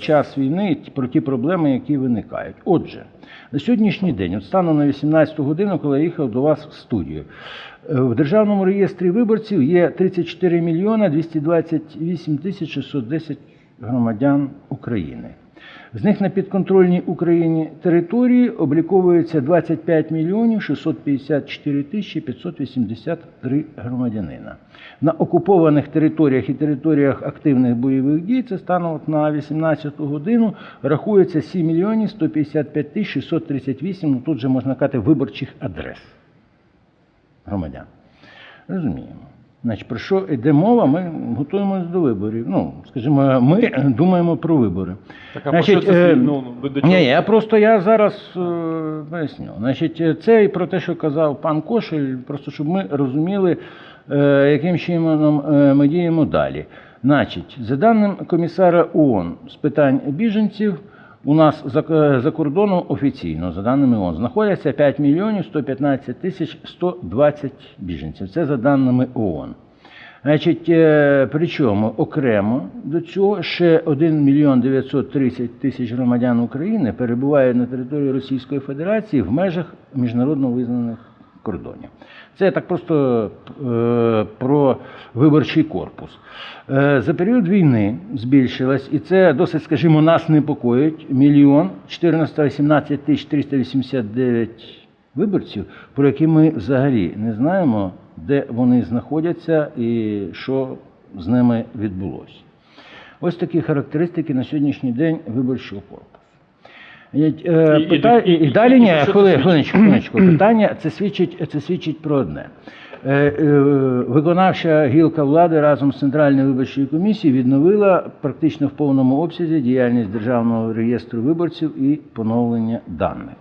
час війни про ті проблеми, які виникають. Отже, на сьогоднішній день, от станом на 18 годину, коли я їхав до вас в студію, е, в державному реєстрі виборців є 34 мільйона 228 тисяч 610 громадян України. З них на підконтрольній Україні території обліковується 25 мільйонів 654 тисячі 583 громадянина. На окупованих територіях і територіях активних бойових дій це станом на 18 годину рахується 7 мільйонів 155 тисяч 638, ну тут же можна казати, виборчих адрес громадян. Розуміємо. Значить, про що йде мова? Ми готуємося до виборів. Ну, скажімо, ми думаємо про вибори. Так, а про що це е. Ну, до чого? ні, я просто я зараз е, поясню. Значить, е, це і про те, що казав пан Кошель, просто щоб ми розуміли, е, яким чином е, ми діємо далі. Значить, за даним комісара ООН з питань біженців, у нас за, е, за кордоном офіційно, за даними ООН, знаходяться 5 мільйонів 115 тисяч 120 біженців. Це за даними ООН. Значить, е, причому окремо до цього ще 1 мільйон 930 тисяч громадян України перебувають на території Російської Федерації в межах міжнародно визнаних кордонів. Це так просто е, про виборчий корпус. Е, за період війни збільшилась, і це досить, скажімо, нас непокоїть. Мільйон 418 тисяч 389 виборців, про які ми взагалі не знаємо, де вони знаходяться і що з ними відбулося. Ось такі характеристики на сьогоднішній день виборчого корпусу. І, е, І- і- і, і- і далі ні, хвили- хвилиночку, хвилиночку. Питання це свідчить, це свідчить про одне. Е, е, Виконавча гілка влади разом з Центральною виборчою комісією відновила практично в повному обсязі діяльність Державного реєстру виборців і поновлення даних.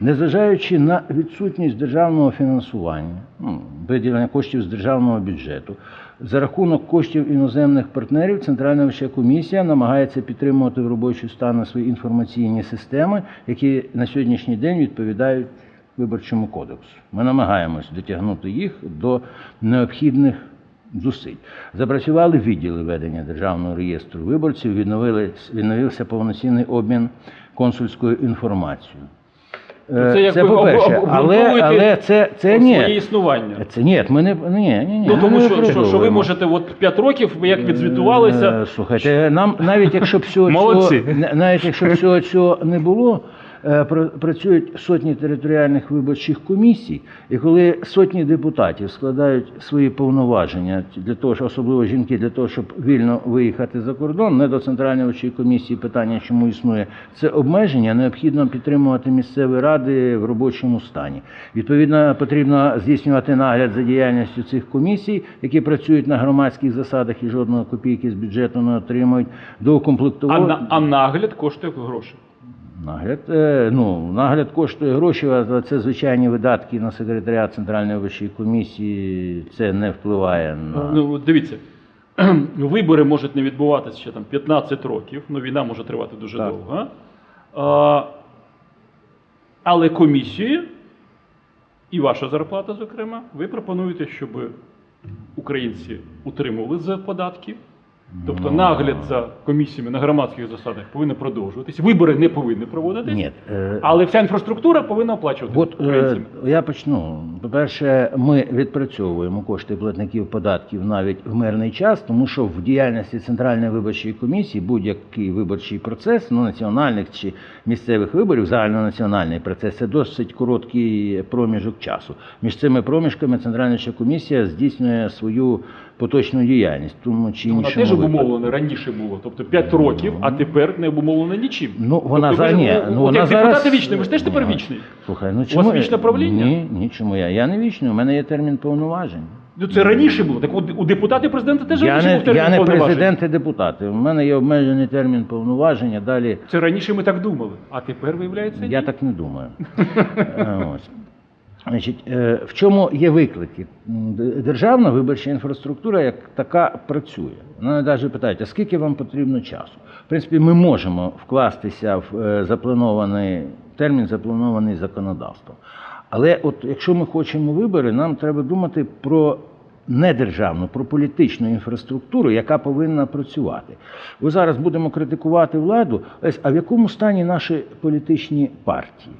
Незважаючи на відсутність державного фінансування, ну, виділення коштів з державного бюджету, за рахунок коштів іноземних партнерів Центральна виборча комісія намагається підтримувати в робочий стан свої інформаційні системи, які на сьогоднішній день відповідають виборчому кодексу. Ми намагаємось дотягнути їх до необхідних зусиль. Запрацювали відділи ведення державного реєстру виборців, відновили, відновився повноцінний обмін консульською інформацією. Е, Це якби по-перше, об- об- але, але це, це своє ні. існування. Це ні, ми не ні, ні, ні. Ну тому що, що, що ви можете от 5 років, ви як відзвітувалися, Е, Слухайте, нам навіть якщо б цього, навіть якщо б всього цього не було, е, працюють сотні територіальних виборчих комісій, і коли сотні депутатів складають свої повноваження для того, що особливо жінки, для того, щоб вільно виїхати за кордон, не до центральної виборчої комісії питання, чому існує це обмеження, необхідно підтримувати місцеві ради в робочому стані. Відповідно, потрібно здійснювати нагляд за діяльністю цих комісій, які працюють на громадських засадах і жодної копійки з бюджету не отримують. а, Доукомплектувати на, а нагляд коштує гроші. Нагляд. е, Ну нагляд коштує гроші. а Це звичайні видатки на секретаріат центральної вищої комісії. Це не впливає на Ну, дивіться, вибори можуть не відбуватися ще там 15 років, ну війна може тривати дуже Так. довго. А, але комісії, і ваша зарплата, зокрема, ви пропонуєте, щоб українці утримували за податки. Тобто Ну, нагляд за комісіями на громадських засадах повинен продовжуватися. Вибори не повинні проводитись, е, але вся інфраструктура повинна оплачуватися От е, я почну. По-перше, ми відпрацьовуємо кошти платників податків навіть в мирний час, тому що в діяльності Центральної виборчої комісії будь-який виборчий процес, ну національних чи місцевих виборів, загальнонаціональний процес, це досить короткий проміжок часу. Між цими проміжками Центральна комісія здійснює свою поточну діяльність, тому чи Вона теж обумовлена раніше було, тобто 5 років, а тепер не обумовлена нічим. Ну, вона тобто, за ні. Ну, вона як зараз... депутати вічні, ви ж теж тепер Ні, вічний. Слухай, ну вас чому... вічне правління? Ні, ні, чому я? Я не вічний, у мене є термін повноважень. Ну це раніше було. Так у, у депутатів президента теж Я раніше не, був термін я не президент і депутат. У мене є обмежений термін повноваження. Далі Це раніше ми так думали, а тепер виявляється. я ні. так не думаю. Ось. Значить, е, в чому є виклики? Державна виборча інфраструктура як така працює. Вона навіть питають, а скільки вам потрібно часу? В принципі, ми можемо вкластися в е, запланований термін, запланований законодавством. Але от якщо ми хочемо вибори, нам треба думати про не державну, про політичну інфраструктуру, яка повинна працювати. Ви зараз будемо критикувати владу, а в якому стані наші політичні партії?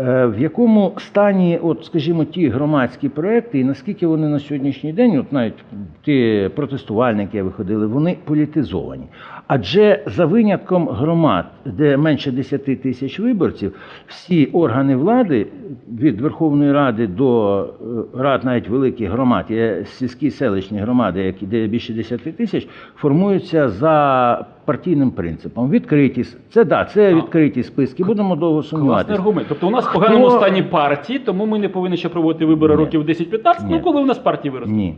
Е, В якому стані, от, скажімо, ті громадські проекти, і наскільки вони на сьогоднішній день, от навіть ті протестувальники виходили, вони політизовані. Адже за винятком громад, де менше 10 тисяч виборців, всі органи влади від Верховної Ради до е, рад навіть великих громад, є сільські селищні громади, які де більше 10 тисяч, формуються за партійним принципом. Відкриті це да, це А. відкриті списки. Будемо довго Класний аргумент. Тобто у нас в Хто- поганому стані партії, тому ми не повинні ще проводити вибори Ні. років 10-15. Ну коли у нас партії виростуть? Ні.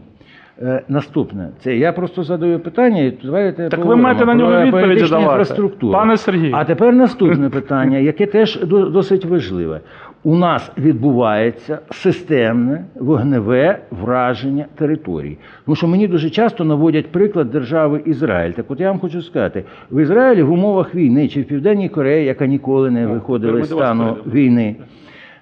Е, наступне, це я просто задаю питання, і давайте Так ви маєте на нього відповіді давати. Пане Сергію. А тепер наступне питання, яке теж до- досить важливе. У нас відбувається системне вогневе враження території. Тому що мені дуже часто наводять приклад держави Ізраїль. Так от я вам хочу сказати, в Ізраїлі в умовах війни чи в Південній Кореї, яка ніколи не Ну, виходила з стану війни.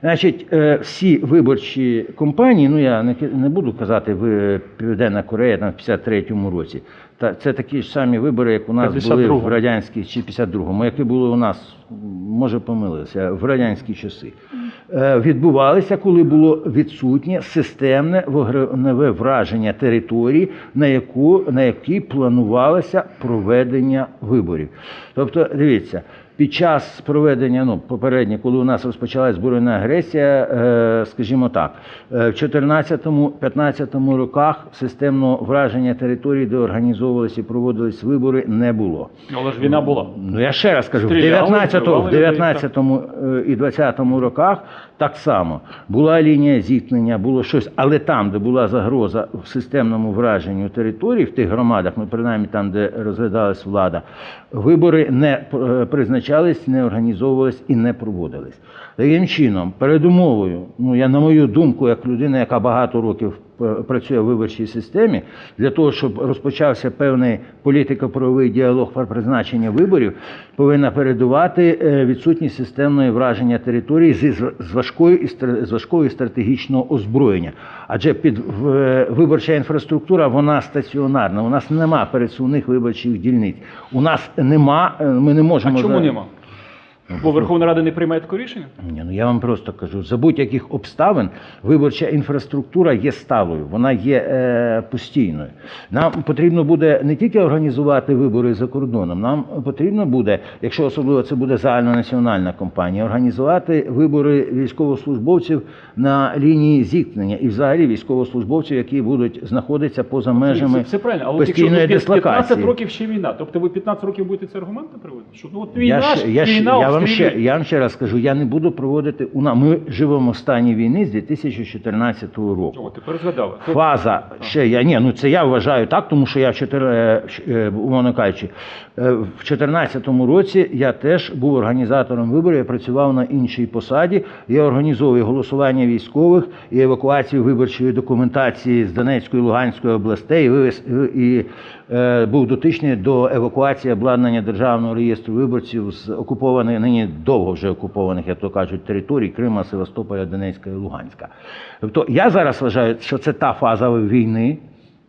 Значить, е, всі виборчі компанії, ну я не, буду казати в Південна Корея там в 53-му році. Та це такі ж самі вибори, як у нас були 52-му. в радянській чи 52-му, які були у нас, може помилилися, в радянські часи. Е, відбувалися, коли було відсутнє системне вогневе враження території, на яку на якій планувалося проведення виборів. Тобто, дивіться. Під час проведення, ну попередньо, коли у нас розпочалась збройна агресія, е, скажімо так, е, в 14-15 роках системного враження території, де організовувалися і проводились вибори, не було. Але ж війна була. Ну я ще раз кажу, в 19, вбивали в людей, 19 е, і 20 роках так само була лінія зіткнення, було щось, але там, де була загроза в системному враженню території, в тих громадах, ну принаймні там, де розглядалась влада, вибори не е, призначались, не організовувались і не проводились. Таким чином, передумовою, ну я на мою думку, як людина, яка багато років працює в виборчій системі, для того, щоб розпочався певний політико-правовий діалог про призначення виборів, повинна передувати е, відсутність системної враження території з важкою і з важкою стратегічного озброєння. Адже під е, виборча інфраструктура вона стаціонарна. У нас нема пересувних виборчих дільниць. У нас нема, е, ми не А можемо чому нема? Бо Верховна Рада не приймає таке рішення? ні, ну я вам просто кажу, за будь-яких обставин виборча інфраструктура є сталою, вона є е, постійною. Нам потрібно буде не тільки організувати вибори за кордоном, нам потрібно буде, якщо особливо це буде загальнонаціональна кампанія, організувати вибори військовослужбовців на лінії зіткнення і взагалі військовослужбовців, які будуть знаходитися поза межами Це, це правильно, але от якщо постійної ви 15 дислокації. років ще війна, тобто ви 15 років будете це аргументи приводити? Що ну от війна, Я, ж, я, ще- війна я, вам ще, я вам ще раз кажу, я не буду проводити у на- Ми живемо в стані війни з 2014 року. О, тепер згадали. Фаза ще я ні, ну це я вважаю так, тому що я в чотир, е, щ- е, умовно кажучи, е, в 2014 році я теж був організатором виборів, я працював на іншій посаді. Я організовую голосування військових і евакуацію виборчої документації з Донецької Луганської областей. і вивез і був дотичний до евакуації обладнання державного реєстру виборців з окупованих нині довго вже окупованих, як то кажуть, територій Крима, Севастополя, Донецька і Луганська. Тобто я зараз вважаю, що це та фаза війни,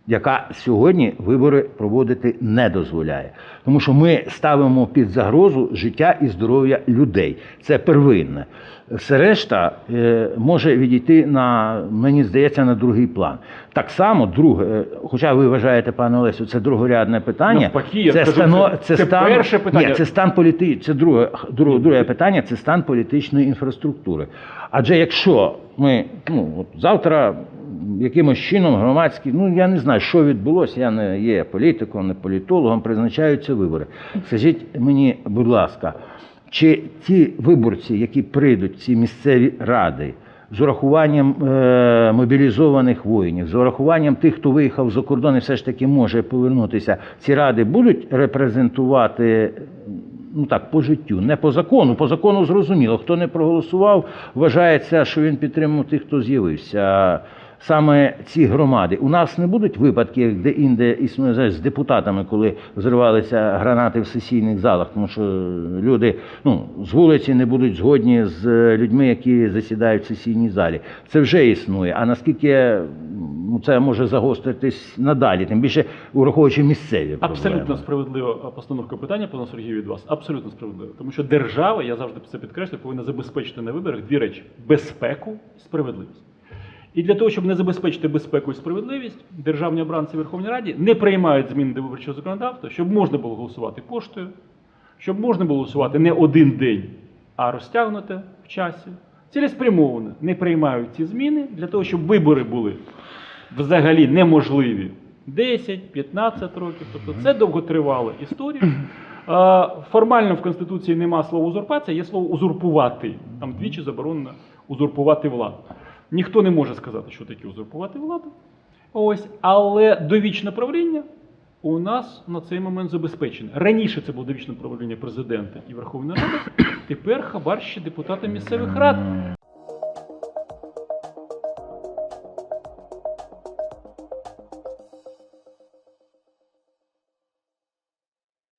яка сьогодні вибори проводити не дозволяє. Тому що ми ставимо під загрозу життя і здоров'я людей. Це первинне. Все решта е, може відійти на, мені здається, на другий план. Так само, друге, е, хоча ви вважаєте, пане Олесю, це другорядне питання. Навпаки, я це, скажу, стано- це- це стан, перше питання. Ні, це стан політи... це друге, друге, друге питання, це стан політичної інфраструктури. Адже якщо ми ну, от завтра якимось чином громадські, ну я не знаю, що відбулося, я не є політиком, не політологом, призначаються вибори. Скажіть мені, будь ласка, чи ті виборці, які прийдуть ці місцеві ради, з урахуванням е, мобілізованих воїнів, з урахуванням тих, хто виїхав за кордон і все ж таки може повернутися, ці ради будуть репрезентувати ну так, по життю, не по закону. По закону зрозуміло, хто не проголосував, вважається, що він підтримав тих, хто з'явився. Саме ці громади. У нас не будуть випадки, де інде існує знаєш, з депутатами, коли взривалися гранати в сесійних залах, тому що люди ну, з вулиці не будуть згодні з людьми, які засідають в сесійній залі. Це вже існує. А наскільки ну, це може загостритись надалі, тим більше враховуючи місцеві проблеми. Абсолютно справедлива постановка питання, пане Сергію, від вас. Абсолютно справедливо. Тому що держава, я завжди це підкреслюю, повинна забезпечити на виборах дві речі: безпеку і справедливість. І для того, щоб не забезпечити безпеку і справедливість, державні обранці в Верховній Раді не приймають змін до виборчого законодавства, щоб можна було голосувати поштою, щоб можна було голосувати не один день, а розтягнуте в часі. Цілеспрямовано не приймають ці зміни для того, щоб вибори були взагалі неможливі 10-15 років. Тобто це довготривала історія. Формально в Конституції нема слова узурпація, є слово узурпувати. Там двічі заборонено узурпувати владу. Ніхто не може сказати, що таке узурпувати владу. Ось, але довічне правління у нас на цей момент забезпечене. Раніше це було довічне правління президента і Верховної Ради, тепер хабар ще депутати місцевих рад.